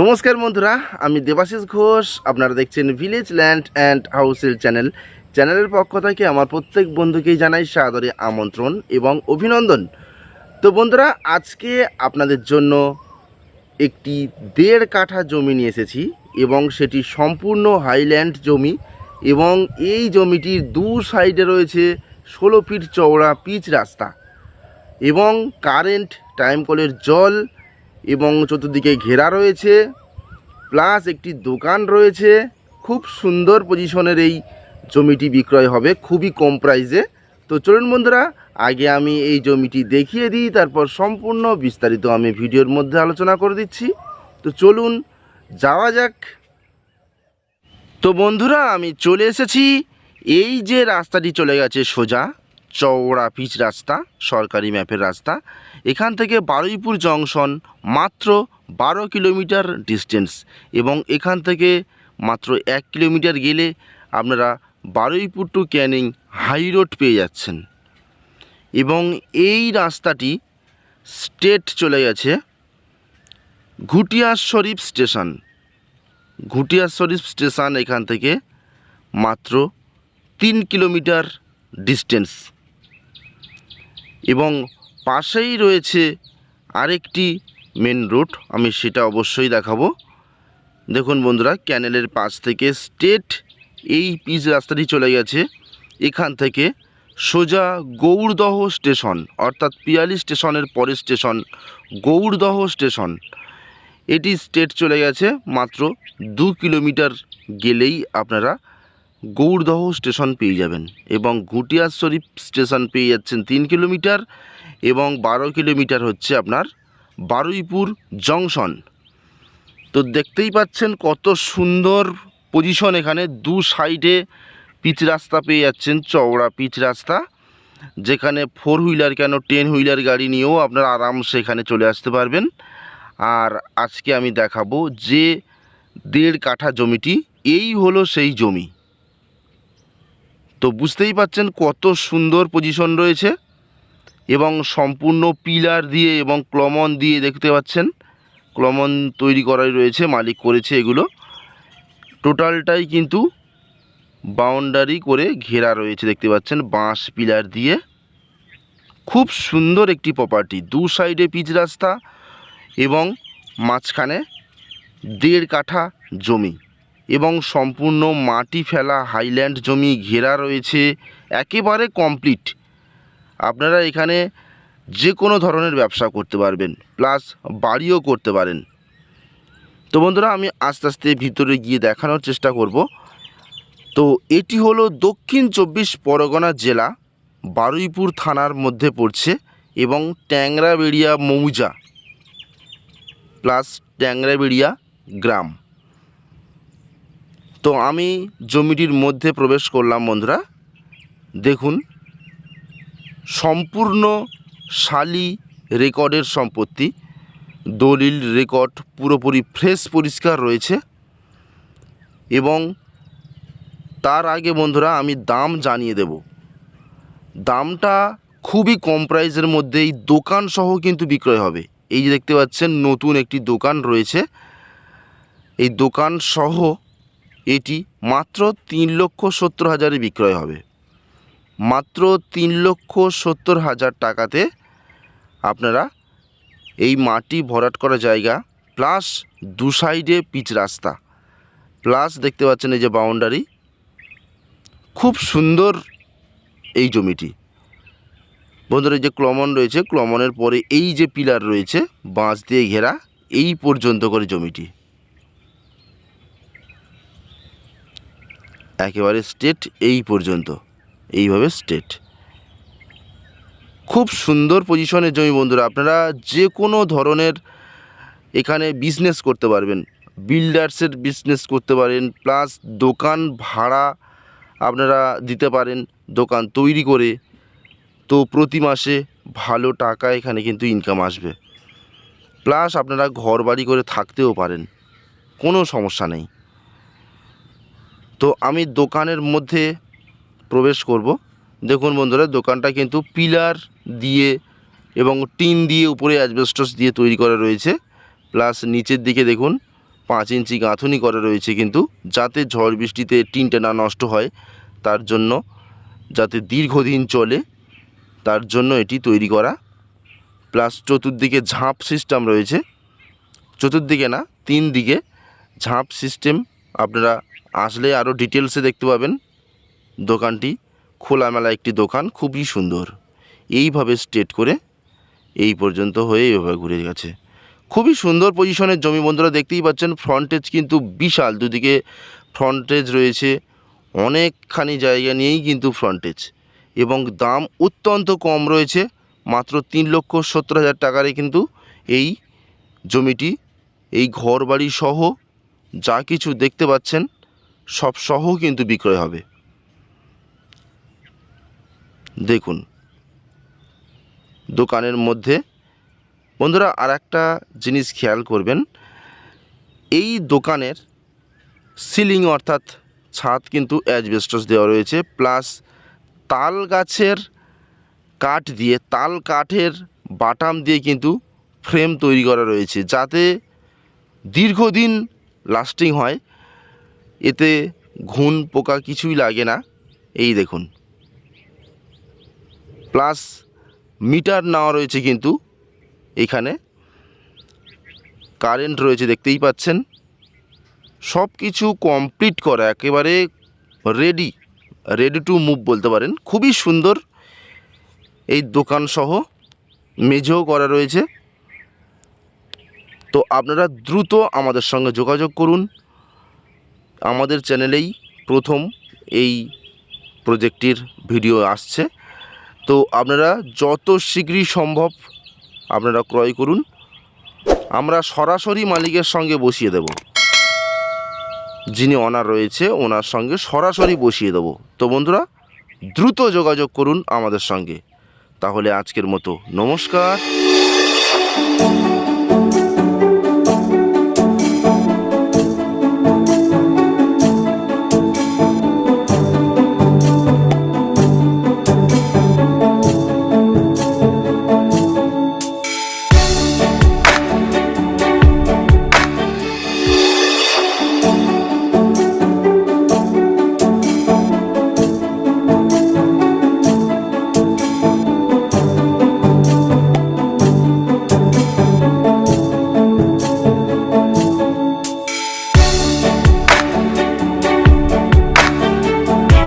নমস্কার বন্ধুরা, আমি দেবাশিস ঘোষ। আপনারা দেখছেন ভিলেজ ল্যান্ড অ্যান্ড হাউসেল চ্যানেল চ্যানেলের পক্ষ থেকে আমার প্রত্যেক বন্ধুকেই জানাই সাদরে আমন্ত্রণ এবং অভিনন্দন। তো বন্ধুরা, আজকে আপনাদের জন্য একটি দেড় কাঠা জমি নিয়ে এসেছি এবং সেটি সম্পূর্ণ হাইল্যান্ড জমি এবং এই জমিটির দু সাইডে রয়েছে ষোলো ফিট চওড়া পিচ রাস্তা এবং কারেন্ট টাইম কলের জল এবং চতুর্দিকে ঘেরা রয়েছে প্লাস একটি দোকান রয়েছে। খুব সুন্দর পজিশনের এই জমিটি বিক্রয় হবে, খুবই কম প্রাইসে তো চলুন বন্ধুরা, আগে আমি এই জমিটি দেখিয়ে দিই, তারপর সম্পূর্ণ বিস্তারিত আমি ভিডিওর মধ্যে আলোচনা করে দিচ্ছি। তো চলুন যাওয়া যাক। তো বন্ধুরা, আমি চলে এসেছি। এই যে রাস্তাটি চলে গেছে সোজা চওড়া পিচ রাস্তা, সরকারি ম্যাপের রাস্তা। এখান থেকে বারুইপুর জংশন মাত্র বারো কিলোমিটার ডিস্টেন্স এবং এখান থেকে মাত্র এক কিলোমিটার গেলে আপনারা Baruipur to Canning high road পেয়ে যাচ্ছেন। এবং এই রাস্তাটি স্টেট চলে গেছে ঘুটিয়া শরীফ স্টেশন। ঘুটিয়া শরীফ স্টেশন এখান থেকে মাত্র তিন কিলোমিটার ডিস্টেন্স। এবং পাশেই রয়েছে আরেকটি মেন রুট। আমি সেটা অবশ্যই দেখাবো। দেখুন বন্ধুরা, ক্যানেলের পাশ থেকে স্টেট এই পিচ রাস্তাটি চলে গেছে। এখান থেকে সোজা গৌড়দহ স্টেশন, অর্থাৎ পিয়ালি স্টেশনের পরের স্টেশন, গৌড়দহ স্টেশন। এটি স্টেট চলে গেছে মাত্র দু কিলোমিটার গেলেই আপনারা গৌড়দহ স্টেশন পেয়ে যাবেন এবং ঘুটিয়া শরীফ স্টেশন পেয়ে যাচ্ছেন তিন কিলোমিটার এবং বারো কিলোমিটার হচ্ছে আপনার বারুইপুর জংশন। তো দেখতেই পাচ্ছেন কত সুন্দর পজিশন এখানে। দু সাইডে পিচ রাস্তা পেয়ে যাচ্ছেন, চওড়া পিচ রাস্তা, যেখানে ফোর হুইলার কেন টেন হুইলার গাড়ি নিয়েও আপনারা আরামসে এখানে চলে আসতে পারবেন। আর আজকে আমি দেখাবো যে দেড় কাঠা জমিটি, এই হলো সেই জমি। তো বুঝতেই পাচ্ছেন কত সুন্দর পজিশন রয়েছে এবং সম্পূর্ণ পিলার দিয়ে এবং ক্লমন দিয়ে দেখতে পাচ্ছেন। ক্লমন তৈরি করাই রয়েছে, মালিক করেছে এগুলো। টোটালটাই কিন্তু বাউন্ডারি করে ঘেরা রয়েছে, দেখতে পাচ্ছেন, বাঁশ পিলার দিয়ে। খুব সুন্দর একটি প্রপার্টি দু সাইডে পিচ রাস্তা এবং মাঝখানে দেড় কাঠা জমি। এবং সম্পূর্ণ মাটি ফেলা হাইল্যান্ড জমি ঘেরা রয়েছে, একেবারে কমপ্লিট। আপনারা এখানে যে কোনো ধরনের ব্যবসা করতে পারবেন, প্লাস বাড়িও করতে পারেন। তো বন্ধুরা, আমি আস্তে আস্তে ভিতরে গিয়ে দেখানোর চেষ্টা করব। তো এটি হলো দক্ষিণ চব্বিশ পরগনা জেলা, বারুইপুর থানার মধ্যে পড়ছে এবং ট্যাংরাবেড়িয়া মৌজা, প্লাস ট্যাংরাবেড়িয়া গ্রাম। তো আমি জমিটির মধ্যে প্রবেশ করলাম, বন্ধুরা। দেখুন, সম্পূর্ণ শালি রেকর্ডের সম্পত্তি। দলিল, রেকর্ড পুরোপুরি ফ্রেশ, পরিষ্কার রয়েছে। এবং তার আগে, বন্ধুরা, আমি দাম জানিয়ে দেব। দামটা খুবই কম প্রাইসের মধ্যেই দোকান সহ কিন্তু বিক্রয় হবে। এই যে দেখতে পাচ্ছেন, নতুন একটি দোকান রয়েছে। এই দোকান সহ এটি মাত্র তিন লক্ষ সত্তর হাজারে বিক্রয় হবে। মাত্র তিন লক্ষ সত্তর হাজার টাকাতে আপনারা এই মাটি ভরাট করা জায়গা, প্লাস দু সাইডে পিচ রাস্তা। প্লাস দেখতে পাচ্ছেন এই যে বাউন্ডারি। খুব সুন্দর এই জমিটি। বন্ধুরা যে ক্লমন রয়েছে, ক্লমনের পরে এই যে পিলার রয়েছে, বাঁশ দিয়ে ঘেরা, এই পর্যন্ত করে জমিটি। একেবারে স্টেট এই পর্যন্ত। এইভাবে স্টেট খুব সুন্দর পজিশনের জমি বন্ধুরা, আপনারা যে কোনো ধরনের এখানে বিজনেস করতে পারবেন। বিল্ডার্সের বিজনেস করতে পারেন প্লাস দোকান ভাড়া আপনারা দিতে পারেন, দোকান তৈরি করে। তো প্রতি মাসে ভালো টাকা এখানে কিন্তু ইনকাম আসবে। প্লাস আপনারা ঘর বাড়ি করে থাকতেও পারেন, কোনো সমস্যা নেই। তো আমি দোকানের মধ্যে প্রবেশ করব। দেখুন বন্ধুরা, দোকানটা কিন্তু পিলার দিয়ে এবং টিন দিয়ে উপরে অ্যাসবেস্টস দিয়ে তৈরি করা রয়েছে। প্লাস নিচের দিকে দেখুন, পাঁচ ইঞ্চি গাঁথুনি করা রয়েছে কিন্তু, যাতে ঝড় বৃষ্টিতে টিনটা না নষ্ট হয়, তার জন্য, যাতে দীর্ঘদিন চলে, তার জন্য এটি তৈরি করা। প্লাস চতুর্দিকে ঝাঁপ সিস্টেম রয়েছে। চতুর্দিকে না তিন দিকে ঝাঁপ সিস্টেম আপনারা আসলে আরও ডিটেলসে দেখতে পাবেন দোকানটি। খোলামেলা একটি দোকান, খুবই সুন্দর। এইভাবে স্ট্রেট করে এই পর্যন্ত হয়ে এইভাবে ঘুরে গেছে। খুবই সুন্দর পজিশনের জমি বন্ধুরা দেখতেই পাচ্ছেন ফ্রন্টেজ কিন্তু বিশাল। দুদিকে ফ্রন্টেজ রয়েছে, অনেকখানি জায়গা নিয়েই কিন্তু ফ্রন্টেজ এবং দাম অত্যন্ত কম রয়েছে, মাত্র তিন লক্ষ সত্তর হাজার টাকারে কিন্তু এই জমিটি, এই ঘর বাড়ি সহ যা কিছু দেখতে পাচ্ছেন, সব সহ কিন্তু বিক্রয় হবে। দেখুন, দোকানের মধ্যে, বন্ধুরা আর একটা জিনিস খেয়াল করবেন, এই দোকানের সিলিং অর্থাৎ ছাদ কিন্তু অ্যাজবেস্টস দেওয়া রয়েছে, প্লাস তাল গাছের কাঠ দিয়ে, তাল কাঠের বাটাম দিয়ে কিন্তু ফ্রেম তৈরি করা রয়েছে, যাতে দীর্ঘদিন লাস্টিং হয়, এতে ঘুণ পোকা কিছুই লাগে না। এই দেখুন। প্লাস মিটার নেওয়া রয়েছে কিন্তু এখানে। কারেন্ট রয়েছে দেখতেই পাচ্ছেন। সব কিছু কমপ্লিট করা, একেবারে রেডি রেডি টু মুভ বলতে পারেন। খুবই সুন্দর এই দোকান সহ মেঝেও করা রয়েছে। তো আপনারা দ্রুত আমাদের সঙ্গে যোগাযোগ করুন। আমাদের চ্যানেলেই প্রথম এই প্রজেক্টটির ভিডিও আসছে। তো আপনারা যত শীঘ্রই সম্ভব আপনারা ক্রয় করুন। আমরা সরাসরি মালিকের সঙ্গে বসিয়ে দেব। যিনি ওনার রয়েছে, ওনার সঙ্গে সরাসরি বসিয়ে দেব। তো বন্ধুরা, দ্রুত যোগাযোগ করুন আমাদের সঙ্গে। তাহলে আজকের মতো নমস্কার।